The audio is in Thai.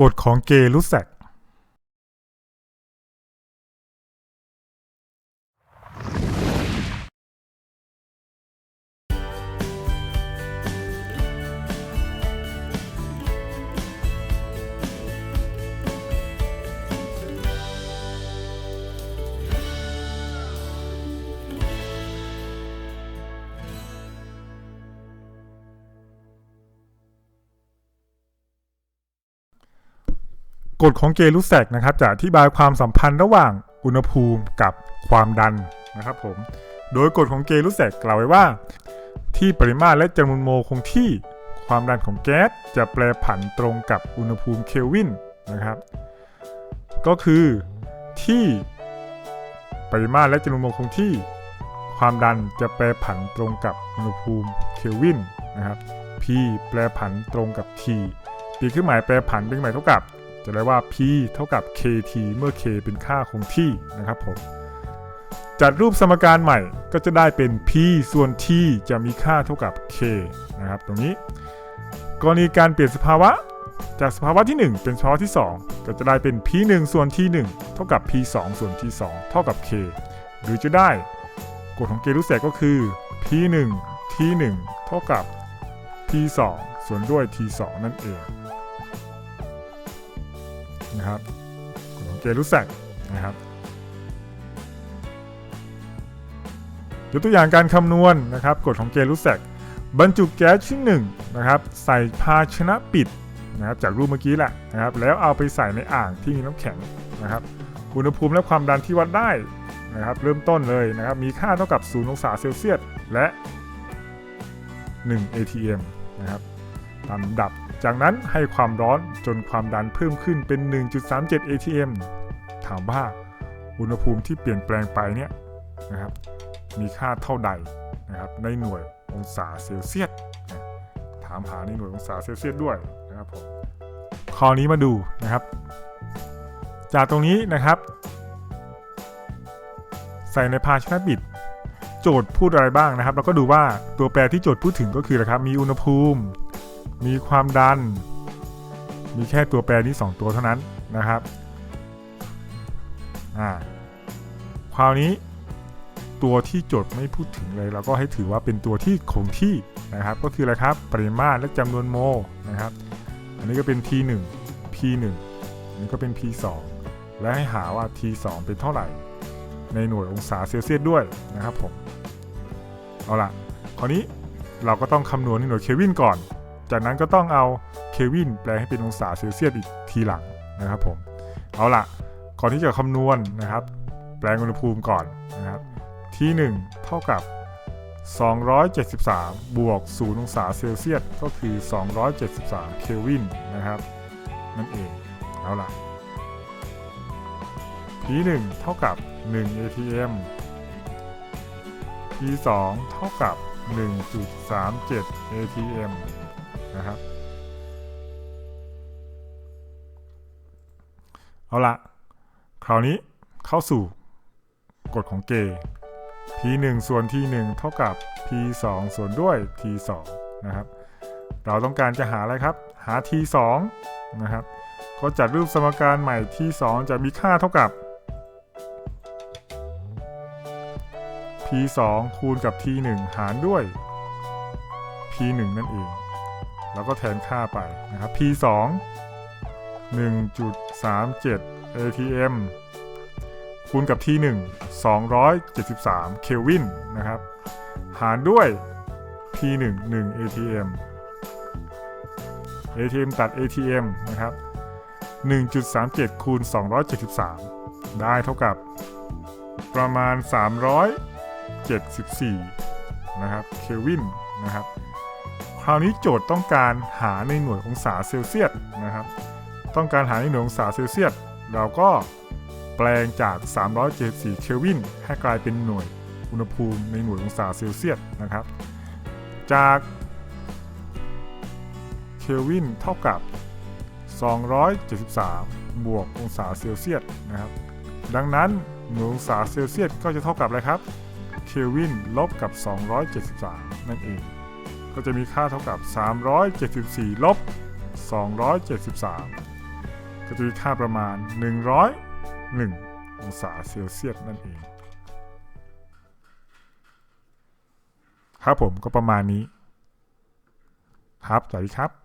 กฎของเกลูแซก กฎของเกลูแซกนะครับจะอธิบายความสัมพันธ์ระหว่างอุณหภูมิกับความดันนะครับผม โดยกฎของเกลูแซกกล่าวไว้ว่า ที่ปริมาตรและจำนวนโมลคงที่ ความดันของแก๊สจะแปรผันตรงกับอุณหภูมิเคลวินนะครับ ก็คือที่ปริมาตรและจำนวนโมลคงที่ ความดันจะแปรผันตรงกับอุณหภูมิเคลวินนะครับ P แปรผันตรงกับ T ปีเครื่องหมายแปรผันเป็นเครื่องหมายเท่ากับ จะได้ว่า P เท่ากับ KT เมื่อ K เป็นค่าคงที่นะครับผมจัดรูปสมการใหม่ก็จะได้เป็น P ส่วน T จะมีค่าเท่ากับ K นะครับตรงนี้ กรณีการเปลี่ยนสภาวะ จากสภาวะที่ 1 เป็นสภาวะที่ 2 ก็จะได้เป็น P1 ส่วน T1 เท่ากับ P2 ส่วน T2 เท่ากับ K หรือจะได้กฎของเกลูแสกก็คือ P1 T1 เท่ากับ P2 ส่วนด้วย T2 นั่นเอง นะครับกฎของเกลูแสกนะครับยกตัวอย่างการคำนวณนะครับกฎของเกลูแซกบรรจุแก๊สชิ้นหนึ่งนะครับใส่ภาชนะปิดนะครับจากรูปเมื่อกี้แหละนะครับแล้วเอาไปใส่ในอ่างที่มีน้ำแข็งนะครับอุณหภูมิและความดันที่วัดได้นะครับเริ่มต้นเลยนะครับมีค่าเท่ากับ0องศาเซลเซียสและ 1 atm นะครับตามลำดับ จากนั้นให้ความร้อนจนความดันเพิ่มขึ้นเป็น 1.37 atm ถามว่าอุณหภูมิที่เปลี่ยนแปลงไปเนี่ยนะครับมีค่าเท่าใดนะครับในหน่วยองศาเซลเซียสถามหาในหน่วยองศาเซลเซียสด้วยนะครับผมข้อนี้มาดูนะครับ จากตรงนี้นะครับ ใส่ในภาชนะปิด โจทย์พูดอะไรบ้างนะครับ เราก็ดูว่าตัวแปรที่โจทย์พูดถึงก็คืออะครับมีอุณหภูมิ มีความดัน มีแค่ตัวแปรนี้ 2 ตัวเท่านั้นนะครับอ่าคราวนี้ตัวที่โจทย์ไม่พูดถึงเลยเราก็ให้ถือว่าเป็นตัวที่คงที่นะครับ ก็คืออะไรครับ ปริมาตรและจำนวนโมลนะครับ อันนี้ก็เป็น T1 P1 อันนี้ก็เป็น P2 และให้หาว่า T2 เป็นเท่าไหร่ ในหน่วยองศาเซลเซียสด้วยนะครับผม เอาล่ะ คราวนี้เราก็ต้องคำนวณในหน่วยเคลวินก่อน จากนั้นก็ต้องเอาเควินแปลให้เป็นองศาเซลเซียสอีกทีหลังนะครับผมเอาล่ะก่อนที่จะคำนวณนะครับ แปลงอุณหภูมิก่อนนะครับที่ 1 เท่ากับ 273 บวก 0 องศาเซลเซียสก็คือ 273 เควินนะครับ นั่นเองเอาล่ะ P1 เท่ากับ 1 atm P2 เท่ากับ 1.37 atm นะครับ เอาละคราวนี้เข้าสู่กฎของเก P1 ส่วน T1 เท่ากับ P2 ส่วนด้วย T2 นะครับ เราต้องการจะหาอะไรครับ หา T2 นะครับ ก็จัดรูปสมการใหม่ T2 จะมีค่าเท่ากับ P2 คูณกับ T1 หารด้วย P1 นั่นเอง แล้วก็แทนค่าไปนะครับ P2 1.37 atm คูณกับที่1 273เคลวินนะครับ หารด้วย P1 1 ATM ATM ตัด ATM นะครับ 1.37 คูณ 273 ได้เท่ากับประมาณ 374 นะครับ เควินนะครับ คราวนี้โจทย์ต้องการหาในหน่วยองศาเซลเซียสนะครับ ต้องการหาในหน่วยองศาเซลเซียส เราก็แปลงจาก 374 เคลวิน ให้กลายเป็นหน่วยอุณหภูมิในหน่วยองศาเซลเซียสนะครับ จากเคลวินเท่ากับ 273 บวกองศาเซลเซียสนะครับ ดังนั้นหน่วยองศาเซลเซียสก็จะเท่ากับอะไรครับ เคลวินลบกับ 273 นั่นเอง ก็จะมีค่าเท่ากับ 374 ลบ 273 ก็จะมีค่าประมาณ 101 องศาเซลเซียสนั่นเองครับผมก็ประมาณนี้ ครับสวัสดีครับ